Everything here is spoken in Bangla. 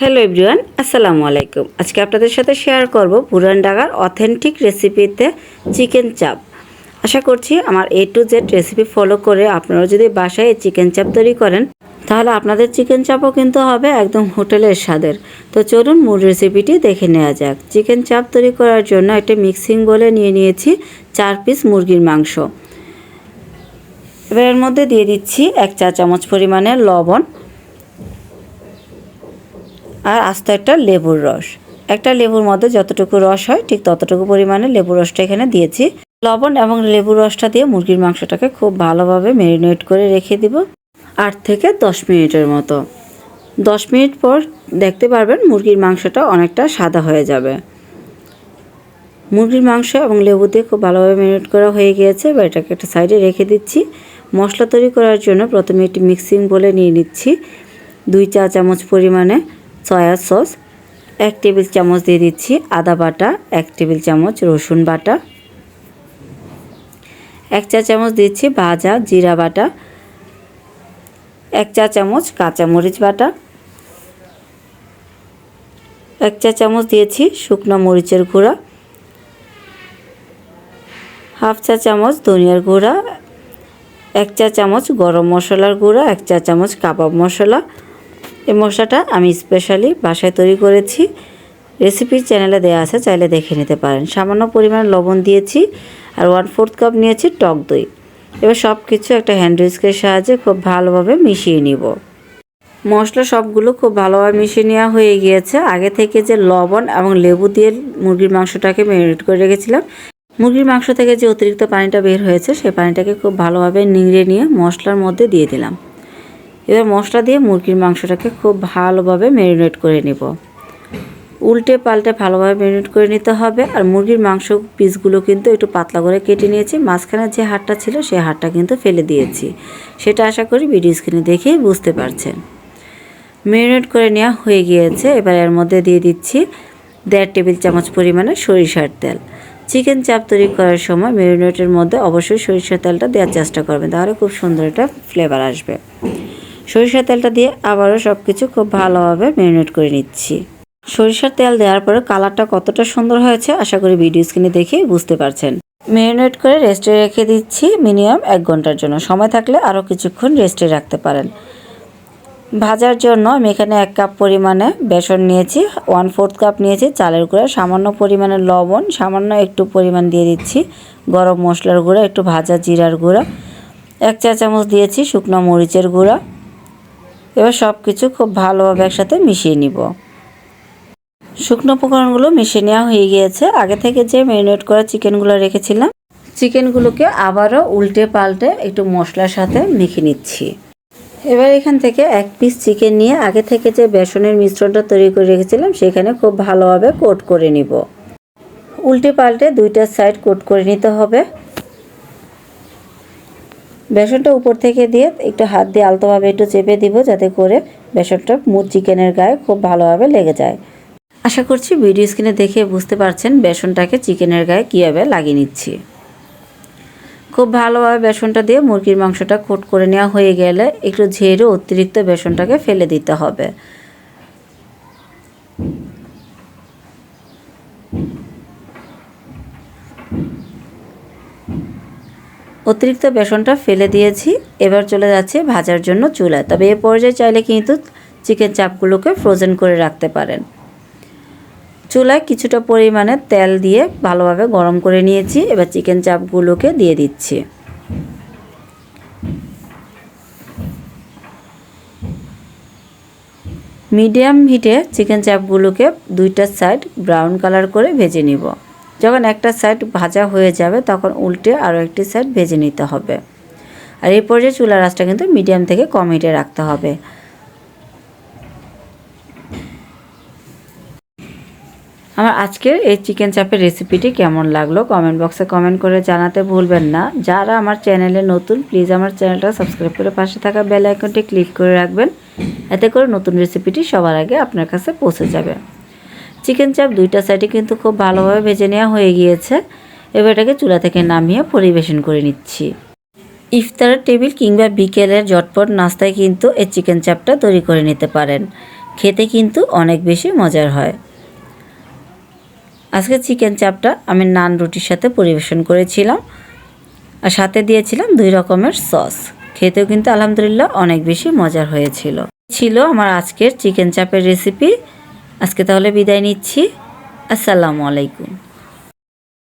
হ্যালো এভরিওয়ান, আসসালামু আলাইকুম। আজকে আপনাদের সাথে শেয়ার করব পুরান ডাগার অথেন্টিক রেসিপিতে চিকেন চাপ। আশা করছি আমার A to Z recipe follow করে আপনারা যদি বাসায় চিকেন চাপ তৈরি করেন, তাহলে আপনাদের চিকেন চাপও কিন্তু হবে একদম হোটেলের স্বাদের। তো চলুন মূল রেসিপিটি দেখে নেওয়া যাক। চিকেন চাপ তৈরি করার জন্য একটা মিক্সিং বলে নিয়ে নিয়েছি চার পিস মুরগির মাংস। এবার এর মধ্যে দিয়ে দিচ্ছি এক চা চামচ পরিমাণে লবণ আর আস্ত একটা লেবুর রস। একটা লেবুর মধ্যে যতটুকু রস হয়, ঠিক ততটুকু পরিমাণে লেবুর রসটা এখানে দিয়েছি। লবণ এবং লেবুর রসটা দিয়ে মুরগির মাংসটাকে খুব ভালোভাবে ম্যারিনেট করে রেখে দিব আট থেকে দশ মিনিটের মতো। দশ মিনিট পর দেখতে পারবেন মুরগির মাংসটা অনেকটা সাদা হয়ে যাবে। মুরগির মাংস এবং লেবু দিয়ে খুব ভালোভাবে ম্যারিনেট করা হয়ে গিয়েছে। এবার এটাকে একটা সাইডে রেখে দিচ্ছি। মশলা তৈরি করার জন্য প্রথমে একটি মিক্সিং বলে নিয়ে নিচ্ছি। দুই চা চামচ পরিমাণে সয়া সস, এক টেবিল চামচ দিয়ে দিচ্ছি আদা বাটা, এক টেবিল চামচ রসুন বাটা, এক চা চামচ দিচ্ছি ভাজা জিরা বাটা, এক চা চামচ কাঁচামরিচ বাটা, এক চা চামচ দিয়েছি শুকনো মরিচের গুঁড়া, হাফ চা চামচ ধনিয়ার গুঁড়া, এক চা চামচ গরম মশলার গুঁড়া, এক চা চামচ কাবাব মশলা এই মশলাটা আমি স্পেশালি বাসায় তৈরি করেছি। রেসিপির চ্যানেলে দেওয়া আছে, চাইলে দেখে নিতে পারেন। সামান্য পরিমাণ লবণ দিয়েছি আর ওয়ান ফোর্থ কাপ নিয়েছি টক দই। এবার সব কিছু একটা হ্যান্ড উইস্কের সাহায্যে খুব ভালোভাবে মিশিয়ে নিব। মশলা সবগুলো খুব ভালোভাবে মিশিয়ে নেওয়া হয়ে গিয়েছে। আগে থেকে যে লবণ এবং লেবু দিয়ে মুরগির মাংসটাকে ম্যারিনেট করে রেখেছিলাম, মুরগির মাংস থেকে যে অতিরিক্ত পানিটা বের হয়েছে সেই পানিটাকে খুব ভালোভাবে নিংড়ে নিয়ে মশলার মধ্যে দিয়ে দিলাম। এবার মশলা দিয়ে মুরগির মাংসটাকে খুব ভালোভাবে ম্যারিনেট করে নেব। উল্টে পাল্টে ভালোভাবে ম্যারিনেট করে নিতে হবে আর মুরগির মাংস পিসগুলো কিন্তু একটু পাতলা করে কেটে নিয়েছি। মাঝখানে যে হাড়টা ছিল সেই হাড়টা কিন্তু ফেলে দিয়েছি। সেটা আশা করি ভিডিও স্ক্রিনে দেখেই বুঝতে পারছেন। ম্যারিনেট করে নেওয়া হয়ে গিয়েছে। এবার এর মধ্যে দিয়ে দিচ্ছি দেড় টেবিল চামচ পরিমাণে সরিষার তেল। চিকেন চাপ তৈরি করার সময় ম্যারিনেটের মধ্যে অবশ্যই সরিষার তেলটা দেওয়ার চেষ্টা করবেন। তাহলে খুব সুন্দর একটা ফ্লেভার আসবে। সরিষার তেলটা দিয়ে আবারও সব কিছু খুব ভালোভাবে ম্যারিনেট করে নিচ্ছি। সরিষার তেল দেওয়ার পরে কালারটা কতটা সুন্দর হয়েছে আশা করি ভিডিও স্ক্রিনে দেখেই বুঝতে পারছেন। ম্যারিনেট করে রেস্টে রেখে দিচ্ছি মিনিমাম এক ঘণ্টার জন্য। সময় থাকলে আরও কিছুক্ষণ রেস্টে রাখতে পারেন। ভাজার জন্য আমি এখানে এক কাপ পরিমাণে বেসন নিয়েছি ওয়ান ফোর্থ কাপ নিয়েছি চালের গুঁড়া, সামান্য পরিমাণে লবণ, সামান্য একটু পরিমাণ দিয়ে দিচ্ছি গরম মশলার গুঁড়া, একটু ভাজা জিরার গুঁড়া, এক চা চামচ দিয়েছি শুকনো মরিচের গুঁড়া এবার সব কিছু খুব ভালোভাবে একসাথে মিশিয়ে নিব। শুকনো উপকরণগুলো মিশিয়ে নেওয়া হয়ে গিয়েছে। আগে থেকে যে ম্যারিনেট করা চিকেনগুলো রেখেছিলাম, চিকেনগুলোকে আবারও উল্টে পাল্টে একটু মশলার সাথে মেখে নিচ্ছি। এবার এখান থেকে এক পিস চিকেন নিয়ে আগে থেকে যে বেসনের মিশ্রণটা তৈরি করে রেখেছিলাম, সেখানে খুব ভালোভাবে কোট করে নিব। উল্টে পাল্টে দুইটা সাইড কোট করে নিতে হবে। বেসনটা উপর থেকে দিয়ে একটু হাত দিয়ে আলতোভাবে একটু চেপে দিব যাতে করে বেসনটা মুর চিকেনের গায়ে খুব ভালোভাবে লেগে যায়। আশা করছি ভিডিও স্ক্রিনে দেখে বুঝতে পারছেন বেসনটাকে চিকেনের গায়ে কীভাবে লাগিয়ে নিচ্ছি। খুব ভালোভাবে বেসনটা দিয়ে মুরগির মাংসটা কোট করে নেওয়া হয়ে গেলে একটু ঝেড়ে অতিরিক্ত বেসনটাকে ফেলে দিতে হবে। অতিরিক্ত বেসনটা ফেলে দিয়েছি। এবার চলে যাচ্ছে ভাজার জন্য চুলায়। তবে এ পর্যায়ে চাইলে কিন্তু চিকেন চাপগুলোকে ফ্রোজেন করে রাখতে পারেন। চুলায় কিছুটা পরিমাণে তেল দিয়ে ভালোভাবে গরম করে নিয়েছি। এবার চিকেন চাপগুলোকে দিয়ে দিচ্ছি। মিডিয়াম হিটে চিকেন চাপগুলোকে দুইটা সাইড ব্রাউন কালার করে ভেজে নিব। যখন একটা সাইড ভাজা হয়ে যাবে, তখন উল্টে আরও একটি সাইড ভেজে নিতে হবে। আর এই পর্যায়ে চুলার আঁচটা কিন্তু মিডিয়াম থেকে কম হিটে রাখতে হবে। আমার আজকের এই চিকেন চাপের রেসিপিটি কেমন লাগল কমেন্ট বক্সে কমেন্ট করে জানাতে ভুলবেন না। যারা আমার চ্যানেলে নতুন প্লিজ আমার চ্যানেলটা সাবস্ক্রাইব করে পাশে থাকা বেল আইকনটি ক্লিক করে রাখবেন। এতে করে নতুন রেসিপিটি সবার আগে আপনার কাছে পৌঁছে যাবে। চিকেন চাপ দুইটা সাইডে কিন্তু খুব ভালোভাবে ভেজে নেওয়া হয়ে গিয়েছে। এবার এটাকে চুলা থেকে নামিয়ে পরিবেশন করে নিচ্ছি। ইফতারের টেবিল কিংবা বিকেলের ঝটপট নাস্তায় কিন্তু এই চিকেন চাপটা তৈরি করে নিতে পারেন। খেতে কিন্তু অনেক বেশি মজার হয়। আজকে চিকেন চাপটা আমি নান রুটির সাথে পরিবেশন করেছিলাম আর সাথে দিয়েছিলাম দুই রকমের সস। খেতেও কিন্তু আলহামদুলিল্লাহ অনেক বেশি মজার হয়েছিল। ছিল আমার আজকের চিকেন চাপের রেসিপি আজকে তাহলে বিদায় নিচ্ছি। আসসালামু আলাইকুম।